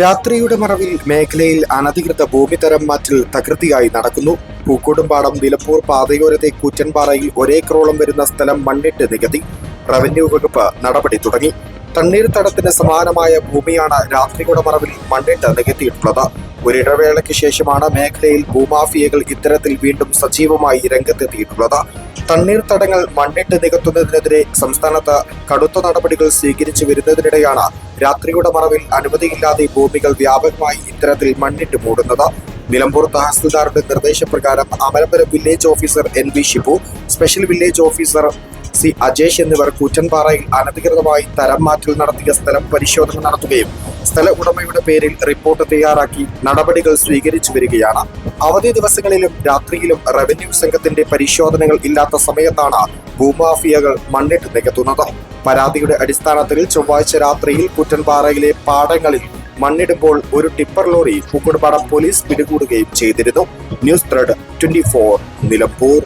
രാത്രിയുടെ മറവിൽ മേഖലയിൽ അനധികൃത ഭൂമിതരം മാറ്റൽ തകൃതിയായി നടക്കുന്നു. പൂക്കോടുംപാടം നിലമ്പൂർ പാതയോരത്തെ കൂറ്റൻപാറയിൽ ഒരേക്കറോളം വരുന്ന സ്ഥലം മണ്ണിട്ട് നികത്തി റവന്യൂ വകുപ്പ് നടപടി തുടങ്ങി. തണ്ണീർത്തടത്തിന് സമാനമായ ഭൂമിയാണ് രാത്രിയുടെ മറവിൽ മണ്ണിട്ട് നികത്തിയിട്ടുള്ളത്. ഒരിടവേളയ്ക്ക് ശേഷമാണ് മേഖലയിൽ ഭൂമാഫിയകൾ ഇത്തരത്തിൽ വീണ്ടും സജീവമായി രംഗത്തെത്തിയിട്ടുള്ളത്. തണ്ണീർത്തടങ്ങൾ മണ്ണിട്ട് നികത്തുന്നതിനെതിരെ സംസ്ഥാനത്ത് കടുത്ത നടപടികൾ സ്വീകരിച്ചു വരുന്നതിനിടെയാണ് രാത്രിയുടെ മറവിൽ അനുമതിയില്ലാതെ ഭൂമികൾ വ്യാപകമായി ഇത്തരത്തിൽ മണ്ണിട്ട് മൂടുന്നത്. നിലമ്പൂർ തഹസിൽദാറുടെ നിർദ്ദേശപ്രകാരം Amalapuram village officer N V Shibu special village officer C Ajesh എന്നിവർ കൂറ്റൻപാറയിൽ അനധികൃതമായി തരം മാറ്റൽ നടത്തിയ സ്ഥലം പരിശോധന നടത്തുകയും സ്ഥല ഉടമയുടെ പേരിൽ റിപ്പോർട്ട് തയ്യാറാക്കി നടപടികൾ സ്വീകരിച്ചു വരികയാണ്. അവധി ദിവസങ്ങളിലും രാത്രിയിലും റവന്യൂ സംഘത്തിന്റെ പരിശോധനകൾ ഇല്ലാത്ത സമയത്താണ് ഭൂമാഫിയകൾ മണ്ണിട്ട് നികത്തുന്നത്. പരാതിയുടെ അടിസ്ഥാനത്തിൽ ചൊവ്വാഴ്ച രാത്രിയിൽ കുറ്റൻപാറയിലെ പാടങ്ങളിൽ മണ്ണിടുമ്പോൾ ഒരു ടിപ്പർ ലോറി പൂക്കോടുപാടം പോലീസ് പിടികൂടുകയും ചെയ്തിരുന്നു. News thread twenty four Nilambur.